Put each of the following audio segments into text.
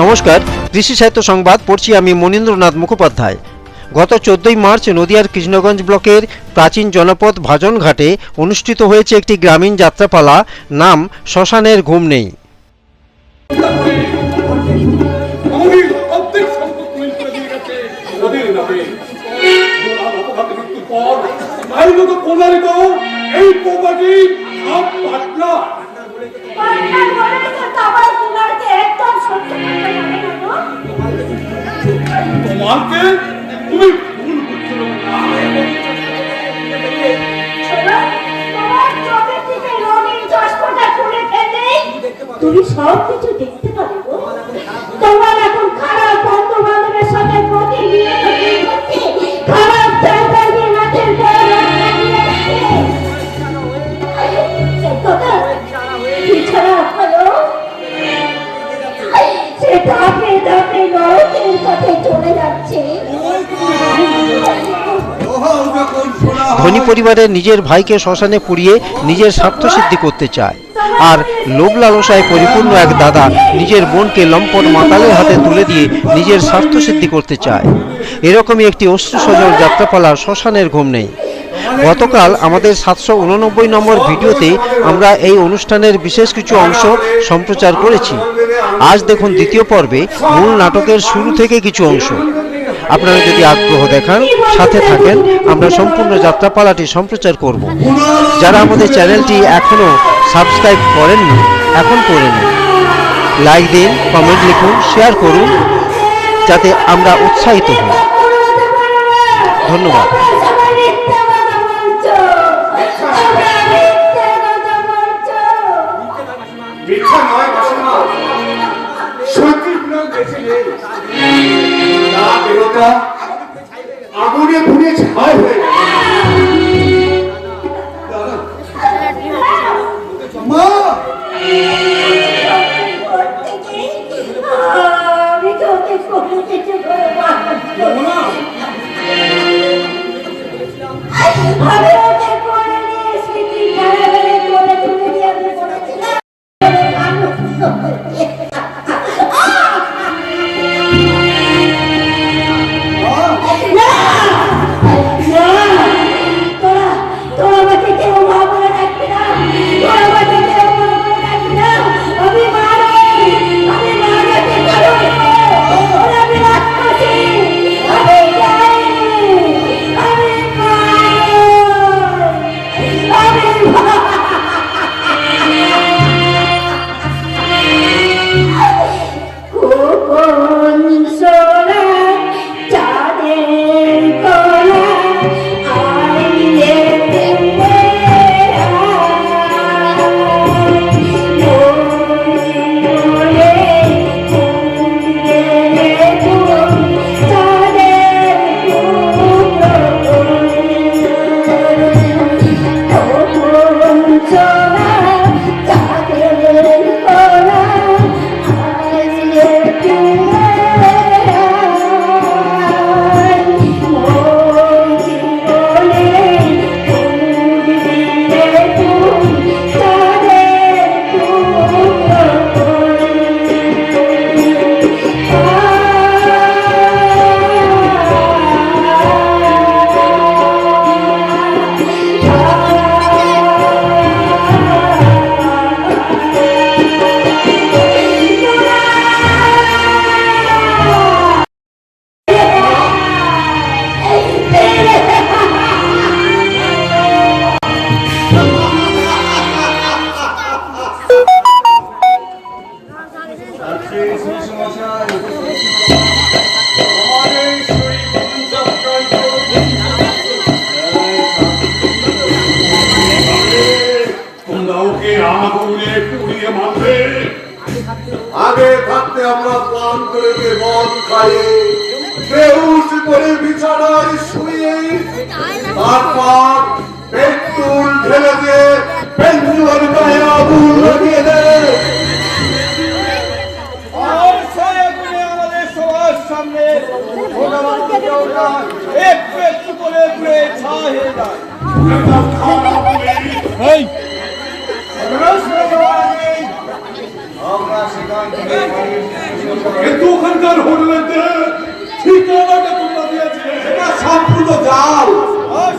নমস্কার কৃষি সাহিত্য সংবাদ পড়ছি আমি মনীন্দ্রনাথ মুখোপাধ্যায়। গত চোদ্দই মার্চ নদিয়ার কৃষ্ণগঞ্জ ব্লকের প্রাচীন জনপদ ভাজনঘাটে অনুষ্ঠিত হয়েছে একটি গ্রামীণ যাত্রাপালা নাম শ্মশানের ঘুম নেই। আমাদের রঙিন তুমি ভুল করছ তুমি সব কিছু দেখতে ধনী পরিবারের নিজের ভাইকে শ্মশানে পুড়িয়ে নিজের স্বার্থ সিদ্ধি করতে চায়। আর লোভ লালসায় পরিপূর্ণ এক দাদা নিজের বোনকে লম্পট মাতালের হাতে তুলে দিয়ে নিজের স্বার্থ সিদ্ধি করতে চায়। এরকমই একটি অশ্রু সজল যাত্রাপালা শ্মশানের ঘুম নেই। গতকাল আমাদের সাতশো উননব্বই নম্বর ভিডিওতে আমরা এই অনুষ্ঠানের বিশেষ কিছু অংশ সম্প্রচার করেছি। আজ দেখুন দ্বিতীয় পর্বে মূল নাটকের শুরু থেকে কিছু অংশ। আপনারা যদি আগ্রহ দেখান, সাথে থাকেন, আমরা সম্পূর্ণ যাত্রাপালাটি সম্প্রচার করব। যারা আমাদের চ্যানেলটি এখনও সাবস্ক্রাইব করেননি, এখন করে নিন। লাইক দিন, কমেন্ট লিখুন, শেয়ার করুন, যাতে আমরা উৎসাহিত হই। ধন্যবাদ। না প্লান করে যে মদ খাইয়ে বেহুশ করে বিছানায় শুয়ে তারপর পেট্রোল ঢেলে দিয়ে পেন্সুয়ার গায়ে আগুন লাগিয়ে দেয় সামনে দেওয়া একটু একটু করে পুড়ে ছা হয়ে যায়। কিন্তু ওখানকার হোটেলের ঠিকানাটা তোমরা দিয়েছিলে। সেটা সম্পূর্ণ জাল।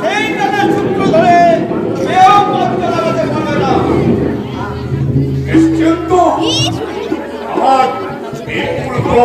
সেই নানা সূত্র ধরে কেউ পথ লাগাতে পারবে না। নিশ্চিন্ত। আমার এই পুরো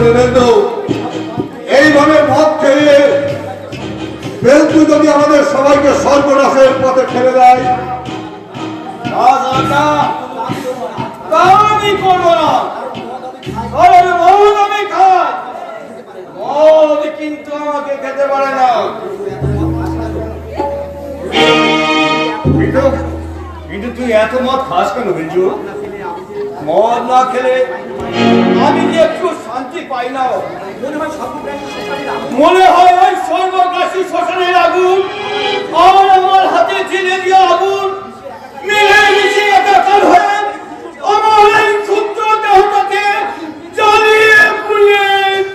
কিন্তু এইভাবে মদ খেয়ে বেলতু যদি আমাদের সবাইকে সর্বনাশের পথে ঠেলে দেয় করব না। মদ কিন্তু আমাকে খেতে পারে না। তুই এত মদ খাস কেন বিঞ্জু মদ না খেলে আমি যে একটু শান্তি পাই না মনে হয় ওই সর্বগ্রাসী শ্মশানের আগুন। আর আমার হাতে জেলে দিয়ে আগুন। মিলে মিশে একাকার হয়ে আমার এই ক্ষুদ্র দেহটাকে জ্বালিয়ে পুড়িয়ে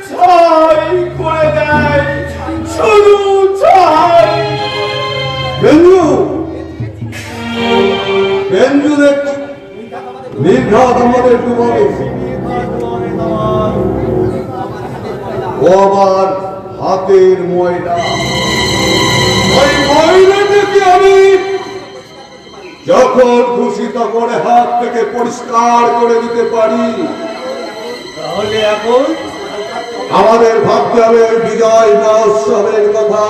ছাই করে দেয়। শুধু ছাই। বেঞ্জু! বেঞ্জু দেখ নির্ঘাত আমাদের ডুবাবে ময়লা। ওই ময়লা থেকে আমি যখন খুশি তখন হাত থেকে পরিষ্কার করে দিতে পারি। তাহলে এখন আমাদের ভাবতে হবে বিজয় মহোৎসবের কথা।